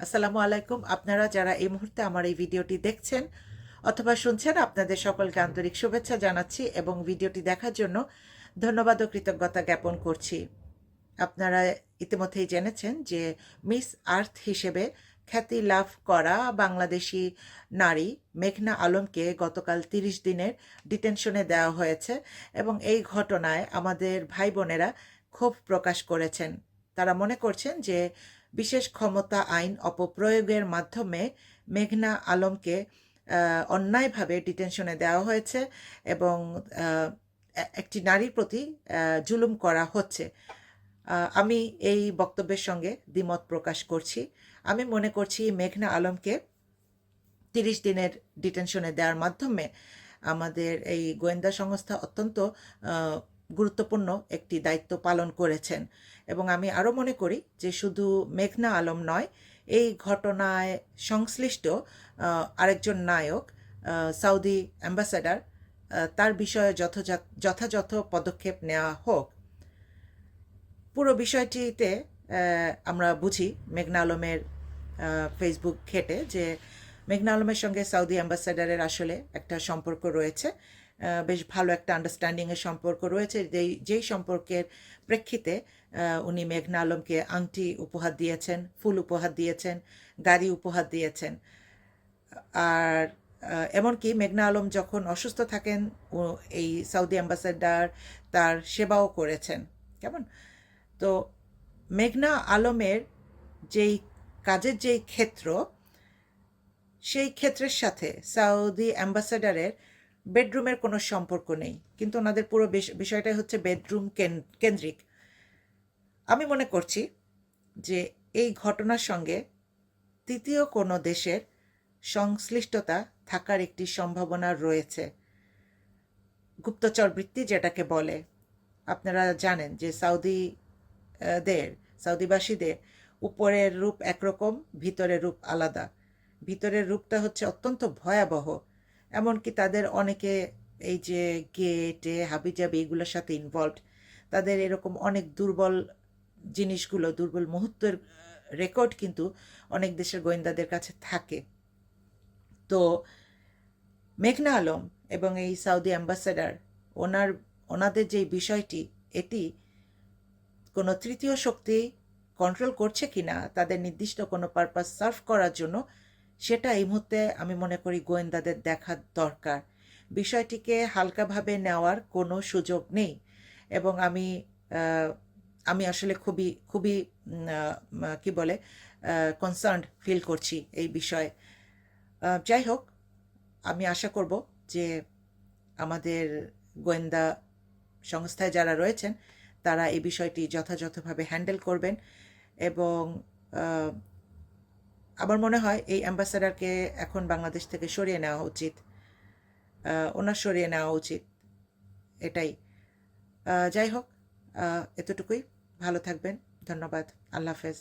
আসসালামু আলাইকুম। আপনারা যারা এই মুহূর্তে আমার এই ভিডিওটি দেখছেন অথবা শুনছেন, আপনাদের সকলকে আন্তরিক শুভেচ্ছা জানাচ্ছি এবং ভিডিওটি দেখার জন্য ধন্যবাদ ও কৃতজ্ঞতা জ্ঞাপন করছি। আপনারা ইতিমধ্যেই জেনেছেন যে মিস আর্থ হিসেবে খ্যাতি লাভ করা বাংলাদেশি নারী মেঘনা আলমকে গতকাল তিরিশ দিনের ডিটেনশনে দেওয়া হয়েছে এবং এই ঘটনায় আমাদের ভাই বোনেরা ক্ষোভ প্রকাশ করেছেন। তারা মনে করছেন যে বিশেষ ক্ষমতা আইন অপপ্রয়োগের মাধ্যমে মেঘনা আলমকে অন্যায়ভাবে ডিটেনশনে দেওয়া হয়েছে এবং একটি নারীর প্রতি জুলুম করা হচ্ছে। আমি এই বক্তব্যের সঙ্গে দ্বিমত প্রকাশ করছি। আমি মনে করছি মেঘনা আলমকে তিরিশ দিনের ডিটেনশনে দেওয়ার মাধ্যমে আমাদের এই গোয়েন্দা সংস্থা অত্যন্ত গুরুত্বপূর্ণ একটি দায়িত্ব পালন করেছেন। এবং আমি আরও মনে করি যে শুধু মেঘনা আলম নয়, এই ঘটনায় সংশ্লিষ্ট আরেকজন নায়ক সৌদি অ্যাম্বাসেডার তার বিষয়ে যথাযথ পদক্ষেপ নেওয়া হোক। পুরো বিষয়টিতে আমরা বুঝি মেঘনা আলমের ফেসবুক ঘেটে যে মেঘনা আলমের সঙ্গে সৌদি অ্যাম্বাসাডারের আসলে একটা সম্পর্ক রয়েছে। বেশ ভালো একটা আন্ডারস্ট্যান্ডিংয়ের সম্পর্ক রয়েছে। যেই যেই সম্পর্কের প্রেক্ষিতে উনি মেঘনা আলমকে আংটি উপহার দিয়েছেন, ফুল উপহার দিয়েছেন, গাড়ি উপহার দিয়েছেন। আর এমনকি মেঘনা আলম যখন অসুস্থ থাকেন এই সৌদি অ্যাম্বাসেডার তার সেবাও করেছেন। কেমন? তো মেঘনা আলমের যেই কাজের যেই ক্ষেত্র, সেই ক্ষেত্রের সাথে সৌদি অ্যাম্বাসেডারের বেডরুমের কোনো সম্পর্ক নেই। কিন্তু ওনাদের পুরো বিষ- বিষয়টাই হচ্ছে বেডরুম কেন- কেন্দ্রিক। আমি মনে করছি যে এই ঘটনার সঙ্গে তৃতীয় কোনো দেশের সংশ্লিষ্টতা থাকার একটি সম্ভাবনা রয়েছে। গুপ্তচর বৃত্তি যেটাকে বলে আপনারা জানেন যে সৌদি আহ, দের সৌদিবাসীদের উপরের রূপ একরকম ভিতরের রূপ আলাদা। ভিতরের রূপটা হচ্ছে অত্যন্ত ভয়াবহ। এমনকি তাদের অনেকে এই যে গেটে, হাবিজাবি এগুলোর সাথে ইনভলভড তাদের এরকম অনেক দুর্বল জিনিসগুলো, দুর্বল মুহূর্তের রেকর্ড কিন্তু অনেক দেশের গোয়েন্দাদের কাছে থাকে। তো মেঘনা আলম এবং এই সৌদি অ্যাম্বাসেডার ওনার, ওনাদের যে বিষয়টি, এটি কোনো তৃতীয় শক্তি কন্ট্রোল করছে কিনা, তাদের নির্দিষ্ট কোনো পারপাস সার্ভ করার জন্য সেটা এই মুহূর্তে আমি মনে করি গোয়েন্দাদের দেখার দরকার। বিষয়টিকে হালকাভাবে নেওয়ার কোনো সুযোগ নেই এবং আমি আমি আসলে খুবই খুবই কি বলে কনসার্ন ফিল করছি এই বিষয়ে। যাই হোক, আমি আশা করব যে আমাদের গোয়েন্দা সংস্থায় যারা রয়েছেন, তারা এই বিষয়টি যথাযথভাবে হ্যান্ডেল করবেন এবং আমার মনে হয় এই অ্যাম্বাসাডারকে এখন বাংলাদেশ থেকে সরিয়ে নেওয়া উচিত। ওনার সরিয়ে নেওয়া উচিত। এটাই। যাই হোক এতটুকুই। ভালো থাকবেন। ধন্যবাদ। আল্লাহ হাফেজ।